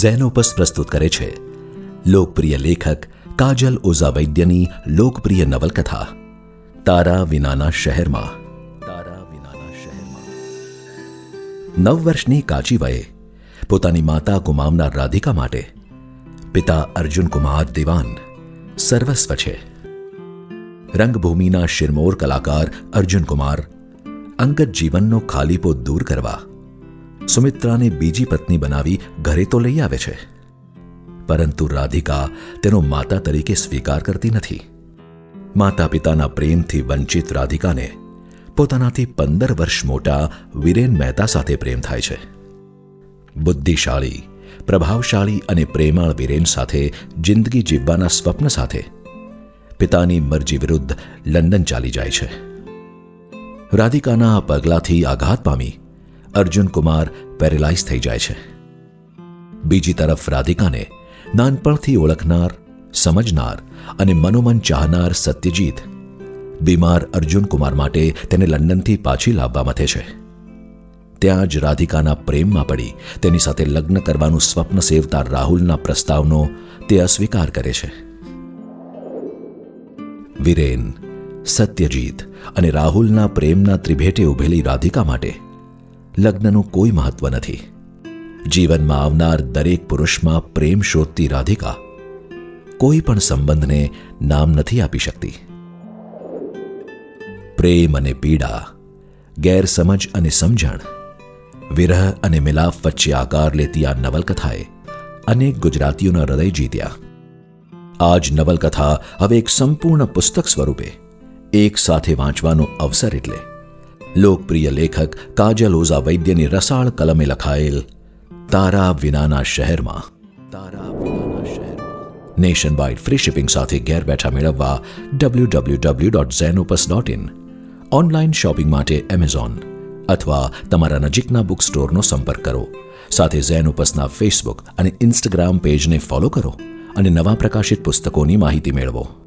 Xenopus પ્રસ્તુત કરે છે. લોકપ્રિય લેખક કાજલ ઓઝા વૈદ્યની લોકપ્રિય નવલકથા, તારા વિનાના શહેરમાં. તારા વિનાના શહેરમાં. નવ વર્ષની કાચી વયે પોતાની માતા ગુમાવનાર રાધિકા માટે પિતા અર્જુન કુમાર દિવાન સર્વસ્વ છે. રંગભૂમિના શિરમોર કલાકાર અર્જુન કુમાર અંગત જીવનનો ખાલીપો દૂર કરવા સુમિત્રાને બીજી પત્ની બનાવી ઘરે તો લઈ આવે છે. પરંતુ રાધિકા તેનો માતા તરીકે સ્વીકાર કરતી નથી. માતા પિતાના પ્રેમથી વંચિત રાધિકાને પોતાનાથી પંદર વર્ષ મોટા વિરેન મહેતા સાથે પ્રેમ થાય છે. બુદ્ધિશાળી, પ્રભાવશાળી અને પ્રેમાળ વિરેન સાથે જિંદગી જીવવાના સ્વપ્ન સાથે પિતાની મરજી વિરુદ્ધ લંડન ચાલી જાય છે. રાધિકાના પગલાથી આઘાત પામી અર્જુન કુમાર પેરેલાઇઝ થઈ જાય છે. બીજી તરફ રાધિકાને નાનપણથી ઓળખનાર, સમજનાર અને મનોમન ચાહનાર સત્યજીત બીમાર અર્જુન કુમાર માટે તેને લંડનથી પાછી લાવવા મથે છે. ત્યાં જ રાધિકાના પ્રેમમાં પડી, તેની સાથે લગ્ન કરવાનું સ્વપ્ન સેવતા રાહુલના પ્રસ્તાવનો તે અસ્વીકાર કરે છે. વિરેન, સત્યજીત અને રાહુલના પ્રેમના ત્રિભેટે ઉભેલી રાધિકા માટે લગ્નનું કોઈ મહત્વ નથી. જીવનમાં આવનાર દરેક પુરુષમાં પ્રેમ શોધતી રાધિકા કોઈ પણ સંબંધને નામ નથી આપી શકતી. પ્રેમ અને પીડા, ગેરસમજ અને સમજણ, વિરહ અને મિલાફ વચ્ચે આકાર લેતી આ નવલકથાએ અનેક ગુજરાતીઓના હૃદય જીત્યા. આ જ નવલકથા હવે એક સંપૂર્ણ પુસ્તક સ્વરૂપે એક સાથે વાંચવાનો અવસર એટલે લોકપ્રિય લેખક કાજલ ઓઝા વૈદ્યની રસાળ કલમે લખાયેલ તારા વિનાના શહેરમાં. તારા વિનાના શહેરમાં. નેશન વાઇડ ફ્રી શિપિંગ સાથે ઘેર બેઠા મેળવવા W W W dot Zenopus dot in online shopping માટે એમેઝોન અથવા તમારા નજીકના બુક સ્ટોરનો સંપર્ક કરો. સાથે ઝેનોપસના ફેસબુક અને ઇન્સ્ટાગ્રામ પેજને ફોલો કરો અને નવા પ્રકાશિત પુસ્તકોની માહિતી મેળવો.